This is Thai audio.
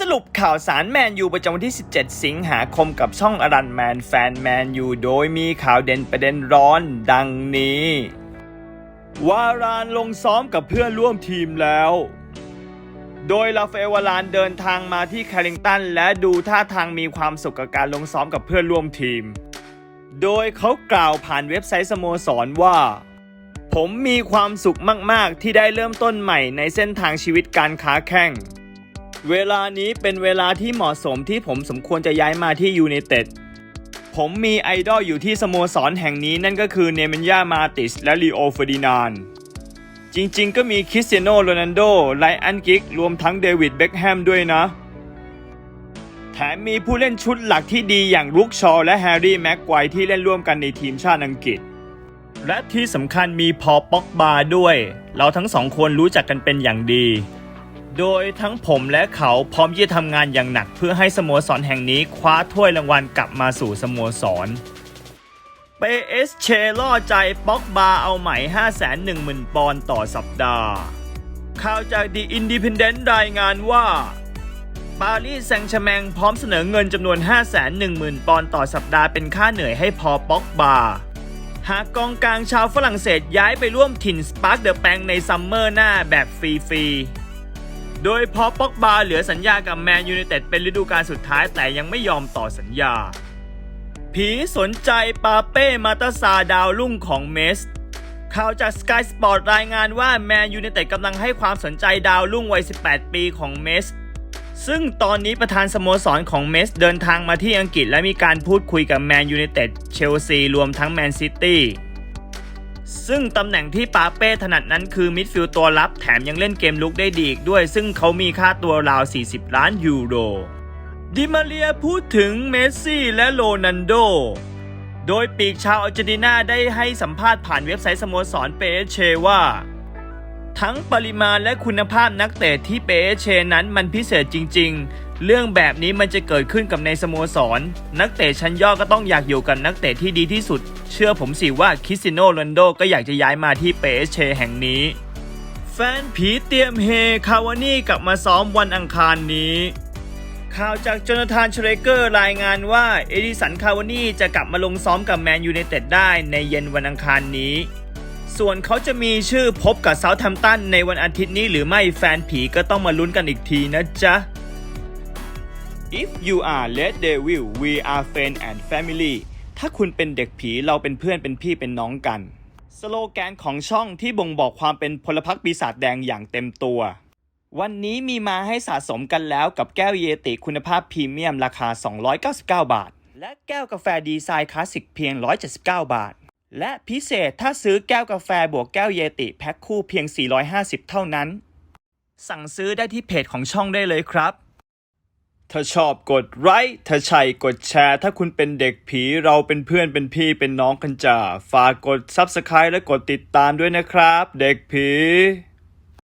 สรุปข่าวสารแมนยูประจำวันที่ 17 สิงหาคมกับช่องอรันแมนแฟนแมนยูโดยมีข่าวเด่นประเด็นร้อนดังนี้ วารานลงซ้อมกับเพื่อนร่วมทีมแล้ว โดยลาเฟลวารานเดินทางมาที่แคริงตัน และดูท่าทางมีความสุขกับการลงซ้อมกับเพื่อนร่วมทีม โดยเขากล่าวผ่านเว็บไซต์สโมสรว่า ผมมีความสุขมาก ๆ ที่ได้เริ่มต้นใหม่ในเส้นทางชีวิตการค้าแข่ง เวลานี้เป็นเวลาที่เหมาะสมที่ผมสมควรจะย้ายมาที่ยูไนเต็ด ผมมีไอดอลอยู่ที่สโมสรแห่งนี้นั่นก็คือเนเมนยามาติสและลีโอเฟอร์ดินานจริงๆ ก็มีคริสเตียโนโรนัลโด ไลอันกิก รวมทั้งเดวิดเบ็คแฮมด้วยนะ แถมมีผู้เล่นชุดหลักที่ดีอย่างลุกชอว์และแฮร์รี่แม็กไกวที่เล่นร่วมกันในทีมชาติอังกฤษ และที่สำคัญมีพอป็อกบาด้วย เราทั้งสองคนรู้จักกันเป็นอย่างดี โดยทั้งผมและเขาพร้อมที่จะทำงานอย่างหนัก เพื่อให้สโมสรแห่งนี้คว้าถ้วยรางวัลกลับมาสู่สโมสรเปเอสเชล่อใจป็อกบาเอาใหม่ 510,000 ปอนด์ต่อสัปดาห์ ข่าวจากดีอินดิพ n เดนต์รายงานว่า ปารีสแซงต์แชแมงพร้อมเสนอเงินจำนวน 510,000 ปอนด์ต่อสัปดาห์เป็นค่าเหนื่อยให้พอป็อกบาหากกองกลางชาวฝรั่งเศสย้ายไปร่วมถิ่นสปาร์กเดอะแปงในซัมเมอร์หน้าแบบฟรีๆ โดยพอป็อกบาเหลือสัญญากับแมนยูไนเต็ดเป็นฤดูกาลสุดท้ายแต่ยังไม่ยอมต่อสัญญา ผีสนใจปาเป้มาตาซาดาวรุ่งของเมสข่าวจาก Sky Sport รายงานว่าแมนยูไนเต็ดกำลังให้ความสนใจดาวรุ่งวัย 18 ปีของเมส ซึ่งตอนนี้ประธานสโมสรของเมสเดินทางมาที่อังกฤษและมีการพูดคุยกับแมนยูไนเต็ด เชลซี รวมทั้งแมนซิตี้ ซึ่งตำแหน่งที่ปาเป้ถนัดนั้นคือมิดฟิลด์ตัวรับแถมยังเล่นเกมลุกได้ดีอีกด้วย ซึ่งเขามีค่าตัวราว 40 ล้านยูโร ดิมาเรียพูดถึงเมสซี่และโรนันโด โดยปีกชาวอาร์เจนตินาได้ให้สัมภาษณ์ผ่านเว็บไซต์สโมสรเปเชว่า ทั้งปริมาณและคุณภาพนักเตะที่เปเชนั้นมันพิเศษจริง ๆ เรื่องแบบนี้มันจะเกิดขึ้นกับในสโมสร นักเตะชั้นยอดก็ต้องอยากอยู่กับนักเตะที่ดีที่สุด เชื่อผมสิว่าคริสติโนโรนัลโดก็อยากจะย้ายมาที่เปเชแห่งนี้ แฟนผีเตรียมเฮคาวานี่กลับมาซ้อมวันอังคารนี้ข่าวจากจนาธานเชเรเกอร์รายงานว่าเอดิสันคาวานี่จะกลับมาลงซ้อมกับแมนยูไนเต็ดได้ในเย็นวันอังคารนี้ ส่วนเขาจะมีชื่อพบกับเซาท์แฮมป์ตันในวันอาทิตย์นี้หรือไม่แฟนผีก็ต้องมาลุ้นกันอีกทีนะจ๊ะ If you are Red Devil we are friend and family ถ้าคุณเป็นเด็กผีเราเป็นเพื่อนเป็นพี่เป็นน้องกัน สโลแกนของช่องที่บ่งบอกความเป็นพลพรรคปีศาจแดงอย่างเต็มตัว วันนี้มีมาให้สะสมกันแล้วกับแก้วเยติคุณภาพพรีเมียมราคา 299 บาท และแก้วกาแฟดีไซน์คลาสสิกเพียง 179 บาท และพิเศษถ้าซื้อแก้วกาแฟบวกแก้วเยติแพ็คคู่เพียง 450 เท่านั้น สั่งซื้อได้ที่เพจของช่องได้เลยครับ ถ้าชอบกดไลค์ถ้าใช่กดแชร์ ถ้าคุณเป็นเด็กผีเราเป็นเพื่อนเป็นพี่เป็นน้องกันจ้าฝากกด Subscribe และกดติดตามด้วยนะครับ เด็กผี